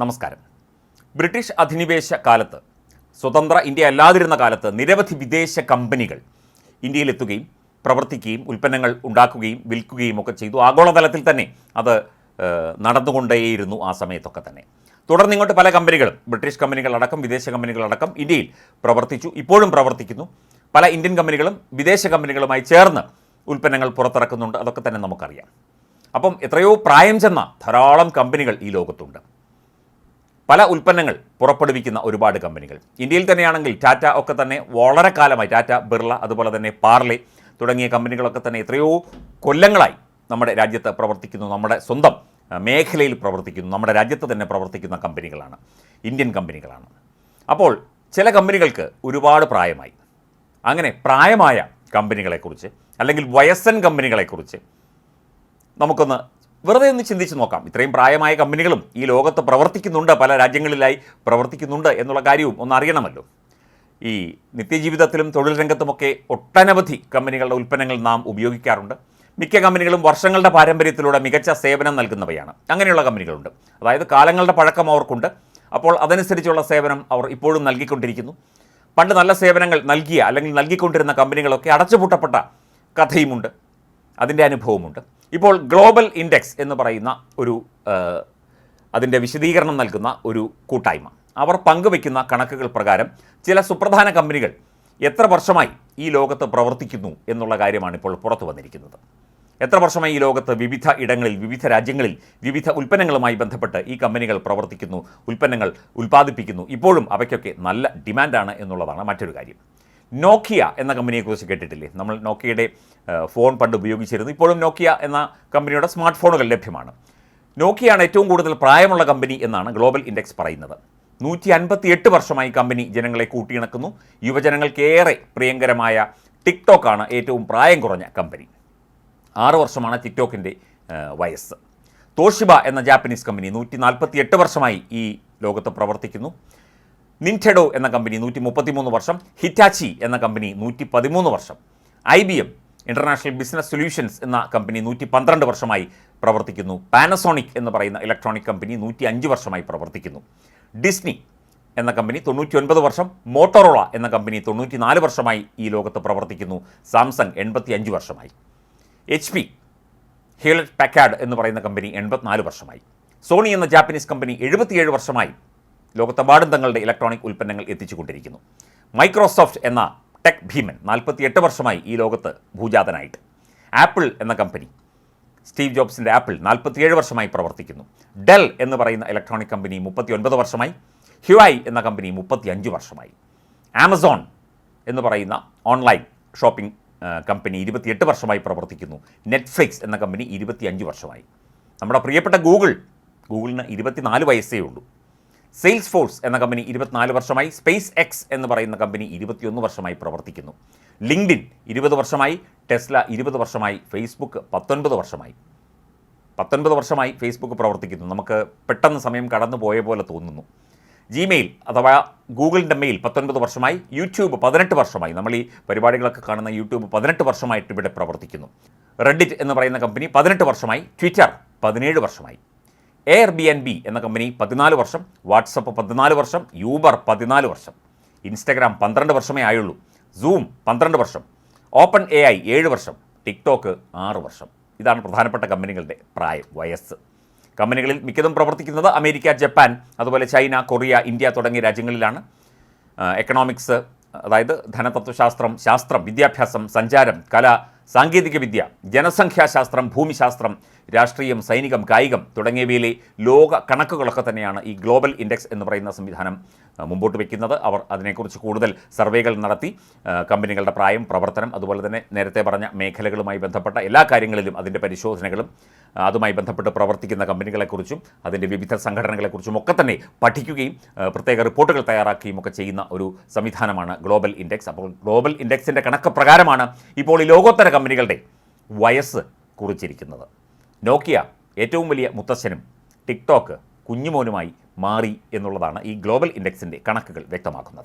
നമസ്കാരം. ബ്രിട്ടീഷ് അധിനിവേശ കാലത്ത് സ്വതന്ത്ര ഇന്ത്യ അല്ലാതിരുന്ന കാലത്ത് നിരവധി വിദേശ കമ്പനികൾ ഇന്ത്യയിലെത്തുകയും പ്രവർത്തിക്കുകയും ഉൽപ്പന്നങ്ങൾ ഉണ്ടാക്കുകയും വിൽക്കുകയും ഒക്കെ ചെയ്തു. ആഗോളതലത്തിൽ തന്നെ അത് നടന്നുകൊണ്ടേയിരുന്നു ആ സമയത്തൊക്കെ തന്നെ. തുടർന്ന് ഇങ്ങോട്ട് പല കമ്പനികളും ബ്രിട്ടീഷ് കമ്പനികളടക്കം വിദേശ കമ്പനികളടക്കം ഇന്ത്യയിൽ പ്രവർത്തിച്ചു ഇപ്പോഴും പ്രവർത്തിക്കുന്നു. പല ഇന്ത്യൻ കമ്പനികളും വിദേശ കമ്പനികളുമായി ചേർന്ന് ഉൽപ്പന്നങ്ങൾ പുറത്തിറക്കുന്നുണ്ട് അതൊക്കെ തന്നെ നമുക്കറിയാം. അപ്പം എത്രയോ പ്രായം ചെന്ന ധാരാളം കമ്പനികൾ ഈ ലോകത്തുണ്ട്. പല ഉൽപ്പന്നങ്ങൾ പുറപ്പെടുവിക്കുന്ന ഒരുപാട് കമ്പനികൾ. ഇന്ത്യയിൽ തന്നെയാണെങ്കിൽ ടാറ്റ ഒക്കെ തന്നെ വളരെ കാലമായി ടാറ്റ ബിർള അതുപോലെ തന്നെ പാർലെ തുടങ്ങിയ കമ്പനികളൊക്കെ തന്നെ എത്രയോ കൊല്ലങ്ങളായി നമ്മുടെ രാജ്യത്ത് പ്രവർത്തിക്കുന്നു നമ്മുടെ സ്വന്തം മേഖലയിൽ പ്രവർത്തിക്കുന്നു നമ്മുടെ രാജ്യത്ത് തന്നെ പ്രവർത്തിക്കുന്ന കമ്പനികളാണ് ഇന്ത്യൻ കമ്പനികളാണ്. അപ്പോൾ ചില കമ്പനികൾക്ക് ഒരുപാട് പ്രായമായി. അങ്ങനെ പ്രായമായ കമ്പനികളെക്കുറിച്ച് അല്ലെങ്കിൽ വയസ്സൻ കമ്പനികളെക്കുറിച്ച് നമുക്കൊന്ന് വെറുതെ ഒന്ന് ചിന്തിച്ച് നോക്കാം. ഇത്രയും പ്രായമായ കമ്പനികളും ഈ ലോകത്ത് പ്രവർത്തിക്കുന്നുണ്ട്. പല രാജ്യങ്ങളിലായി പ്രവർത്തിക്കുന്നുണ്ട് എന്നുള്ള കാര്യവും ഒന്ന് അറിയണമല്ലോ. ഈ നിത്യജീവിതത്തിലും തൊഴിൽ രംഗത്തുമൊക്കെ ഒട്ടനവധി കമ്പനികളുടെ ഉൽപ്പന്നങ്ങൾ നാം ഉപയോഗിക്കാറുണ്ട്. മിക്ക കമ്പനികളും വർഷങ്ങളുടെ പാരമ്പര്യത്തിലൂടെ മികച്ച സേവനം നൽകുന്നവയാണ്. അങ്ങനെയുള്ള കമ്പനികളുണ്ട്. അതായത് കാലങ്ങളുടെ പഴക്കം അവർക്കുണ്ട്. അപ്പോൾ അതനുസരിച്ചുള്ള സേവനം അവർ ഇപ്പോഴും നൽകിക്കൊണ്ടിരിക്കുന്നു. പണ്ട് നല്ല സേവനങ്ങൾ നൽകിയ അല്ലെങ്കിൽ നൽകിക്കൊണ്ടിരുന്ന കമ്പനികളൊക്കെ അടച്ചുപൂട്ടപ്പെട്ട കഥയുമുണ്ട്. അതിന്റെ അനുഭവമുണ്ട്. ഇപ്പോൾ ഗ്ലോബൽ ഇൻഡെക്സ് എന്ന് പറയുന്ന ഒരു അതിന്റെ വിശദീകരണം നൽകുന്ന ഒരു കൂട്ടായ്മ. അവർ പങ്കുവയ്ക്കുന്ന കണക്കുകൾ പ്രകാരം ചില സുപ്രധാന കമ്പനികൾ എത്ര വർഷമായി ഈ ലോകത്ത് പ്രവർത്തിക്കുന്നു എന്നുള്ള കാര്യമാണ് ഇപ്പോൾ പുറത്തു വന്നിരിക്കുന്നത്. എത്ര വർഷമായി ഈ ലോകത്ത് വിവിധ ഇടങ്ങളിൽ വിവിധ രാജ്യങ്ങളിൽ വിവിധ ഉൽപ്പന്നങ്ങളുമായി ബന്ധപ്പെട്ട് ഈ കമ്പനികൾ പ്രവർത്തിക്കുന്നു ഉൽപ്പന്നങ്ങൾ ഉൽപ്പാദിപ്പിക്കുന്നു. ഇപ്പോഴും അവയ്ക്കൊക്കെ നല്ല ഡിമാൻഡാണ് എന്നുള്ളതാണ് മറ്റൊരു കാര്യം. നോക്കിയ എന്ന കമ്പനിയെക്കുറിച്ച് കേട്ടിട്ടില്ലേ? നമ്മൾ നോക്കിയയുടെ ഫോൺ പണ്ട് ഉപയോഗിച്ചിരുന്നു. ഇപ്പോഴും നോക്കിയ എന്ന കമ്പനിയുടെ സ്മാർട്ട് ഫോണുകൾ ലഭ്യമാണ്. നോക്കിയാണ് ഏറ്റവും കൂടുതൽ പ്രായമുള്ള കമ്പനി എന്നാണ് ഗ്ലോബൽ ഇൻഡെക്സ് പറയുന്നത്. നൂറ്റി അൻപത്തി എട്ട് വർഷമായി കമ്പനി ജനങ്ങളെ കൂട്ടിയിണക്കുന്നു. യുവജനങ്ങൾക്കേറെ പ്രിയങ്കരമായ ടിക്ടോക്കാണ് ഏറ്റവും പ്രായം കുറഞ്ഞ കമ്പനി. ആറ് വർഷമാണ് ടിക്ടോക്കിന്റെ വയസ്സ്. തോഷിബ എന്ന ജാപ്പനീസ് കമ്പനി നൂറ്റി നാൽപ്പത്തി എട്ട് വർഷമായി ഈ ലോകത്ത് പ്രവർത്തിക്കുന്നു. നിന്റെഡോ എന്ന കമ്പനി നൂറ്റി മുപ്പത്തിമൂന്ന് വർഷം ഹിറ്റാച്ചി എന്ന കമ്പനി നൂറ്റി പതിമൂന്ന് വർഷം. I B M international business solutions എന്ന കമ്പനി നൂറ്റി പന്ത്രണ്ട് വർഷമായി പ്രവർത്തിക്കുന്നു. പാനസോണിക് എന്ന് പറയുന്ന ഇലക്ട്രോണിക് കമ്പനി നൂറ്റി അഞ്ച് വർഷമായി പ്രവർത്തിക്കുന്നു. ഡിസ്നി എന്ന കമ്പനി തൊണ്ണൂറ്റി ഒൻപത് വർഷം മോട്ടോറോള എന്ന കമ്പനി തൊണ്ണൂറ്റി നാല് വർഷമായി ഈ ലോകത്ത് പ്രവർത്തിക്കുന്നു. സാംസങ് എൺപത്തി അഞ്ച് വർഷമായി. എച്ച് പി ഹ്യൂലറ്റ് പാക്കാഡ് എന്ന് പറയുന്ന കമ്പനി എൺപത്തിനാല് വർഷമായി. സോണി എന്ന ജാപ്പനീസ് കമ്പനി എഴുപത്തിയേഴ് വർഷമായി ലോകത്തെമ്പാടും തങ്ങളുടെ ഇലക്ട്രോണിക് ഉൽപ്പന്നങ്ങൾ എത്തിച്ചുകൊണ്ടിരിക്കുന്നു. മൈക്രോസോഫ്റ്റ് എന്ന ടെക് ഭീമൻ നാൽപ്പത്തിയെട്ട് വർഷമായി ഈ ലോകത്ത് ഭൂജാതനായിട്ട്. ആപ്പിൾ എന്ന കമ്പനി സ്റ്റീവ് ജോബ്സിന്റെ ആപ്പിൾ നാൽപ്പത്തിയേഴ് വർഷമായി പ്രവർത്തിക്കുന്നു. ഡെൽ എന്ന് പറയുന്ന ഇലക്ട്രോണിക് കമ്പനി മുപ്പത്തി ഒൻപത് വർഷമായി. ഹ്യുഐ എന്ന കമ്പനി മുപ്പത്തിയഞ്ച് വർഷമായി. ആമസോൺ എന്ന് പറയുന്ന ഓൺലൈൻ ഷോപ്പിംഗ് കമ്പനി ഇരുപത്തിയെട്ട് വർഷമായി പ്രവർത്തിക്കുന്നു. നെറ്റ്ഫ്ലിക്സ് എന്ന കമ്പനി ഇരുപത്തിയഞ്ച് വർഷമായി. നമ്മുടെ പ്രിയപ്പെട്ട ഗൂഗിൾ ഗൂഗിളിന് ഇരുപത്തിനാല് വയസ്സേ ഉള്ളൂ. സെയിൽസ് ഫോഴ്സ് എന്ന കമ്പനി ഇരുപത്തിനാല് വർഷമായി സ്പേസ് എക്സ് എന്ന് പറയുന്ന കമ്പനി ഇരുപത്തിയൊന്ന് വർഷമായി പ്രവർത്തിക്കുന്നു. ലിങ്ക്ഡിൻ ഇരുപത് വർഷമായി ടെസ്ല ഇരുപത് വർഷമായി ഫേസ്ബുക്ക് പത്തൊൻപത് വർഷമായി. പത്തൊൻപത് വർഷമായി ഫേസ്ബുക്ക് പ്രവർത്തിക്കുന്നു. നമുക്ക് പെട്ടെന്ന് സമയം കടന്നു പോയ പോലെ തോന്നുന്നു. ജിമെയിൽ അഥവാ ഗൂഗിളിന്റെ മെയിൽ പത്തൊൻപത് വർഷമായി യൂട്യൂബ് പതിനെട്ട് വർഷമായി. നമ്മൾ ഈ പരിപാടികളൊക്കെ കാണുന്ന യൂട്യൂബ് പതിനെട്ട് വർഷമായിട്ട് ഇവിടെ പ്രവർത്തിക്കുന്നു. റെഡിറ്റ് എന്ന് പറയുന്ന കമ്പനി പതിനെട്ട് വർഷമായി ട്വിറ്റർ പതിനേഴ് വർഷമായി. എയർ ബി എൻ ബി എന്ന കമ്പനി പതിനാല് വർഷം വാട്സപ്പ് പതിനാല് വർഷം യൂബർ പതിനാല് വർഷം ഇൻസ്റ്റഗ്രാം പന്ത്രണ്ട് വർഷമേ ആയുള്ളൂ സൂം പന്ത്രണ്ട് വർഷം ഓപ്പൺ എ ഐ ഏഴ് വർഷം ടിക്ടോക്ക് ആറ് വർഷം. ഇതാണ് പ്രധാനപ്പെട്ട കമ്പനികളുടെ പ്രായം വയസ്സ്. കമ്പനികളിൽ മിക്കതും പ്രവർത്തിക്കുന്നത് അമേരിക്ക ജപ്പാൻ അതുപോലെ ചൈന കൊറിയ ഇന്ത്യ തുടങ്ങിയ രാജ്യങ്ങളിലാണ്. എക്കണോമിക്സ് അതായത് ധനതത്വശാസ്ത്രം ശാസ്ത്രം വിദ്യാഭ്യാസം സഞ്ചാരം കല സാങ്കേതികവിദ്യ ജനസംഖ്യാശാസ്ത്രം ഭൂമിശാസ്ത്രം രാഷ്ട്രീയം സൈനികം കായികം തുടങ്ങിയവയിലെ ലോക കണക്കുകളൊക്കെ തന്നെയാണ് ഈ ഗ്ലോബൽ ഇൻഡെക്സ് എന്ന് പറയുന്ന സംവിധാനം മുമ്പോട്ട് വയ്ക്കുന്നത് അവർ അതിനെക്കുറിച്ച് കൂടുതൽ സർവേകൾ നടത്തി കമ്പനികളുടെ പ്രായം പ്രവർത്തനം അതുപോലെ തന്നെ നേരത്തെ പറഞ്ഞ മേഖലകളുമായി ബന്ധപ്പെട്ട എല്ലാ കാര്യങ്ങളിലും അതിന്റെ പരിശോധനകളും അതുമായി ബന്ധപ്പെട്ട് പ്രവർത്തിക്കുന്ന കമ്പനികളെക്കുറിച്ചും അതിന്റെ വിവിധ സംഘടനകളെക്കുറിച്ചും ഒക്കെ തന്നെ പഠിക്കുകയും പ്രത്യേക റിപ്പോർട്ടുകൾ തയ്യാറാക്കുകയും ഒക്കെ ചെയ്യുന്ന ഒരു സംവിധാനമാണ് ഗ്ലോബൽ ഇൻഡെക്സ്. അപ്പോൾ ഗ്ലോബൽ ഇൻഡെക്സിന്റെ കണക്ക് പ്രകാരമാണ് ഇപ്പോൾ ഈ ലോകോത്തര കമ്പനികളുടെ വയസ്സ് കുറിച്ചിരിക്കുന്നത്. നോക്കിയ ഏറ്റവും വലിയ മുത്തശ്ശനും ടിക്ടോക്ക് കുഞ്ഞുമോനുമായി മാറി എന്നുള്ളതാണ് ഈ ഗ്ലോബൽ ഇൻഡെക്സിന്റെ കണക്കുകൾ വ്യക്തമാക്കുന്നത്.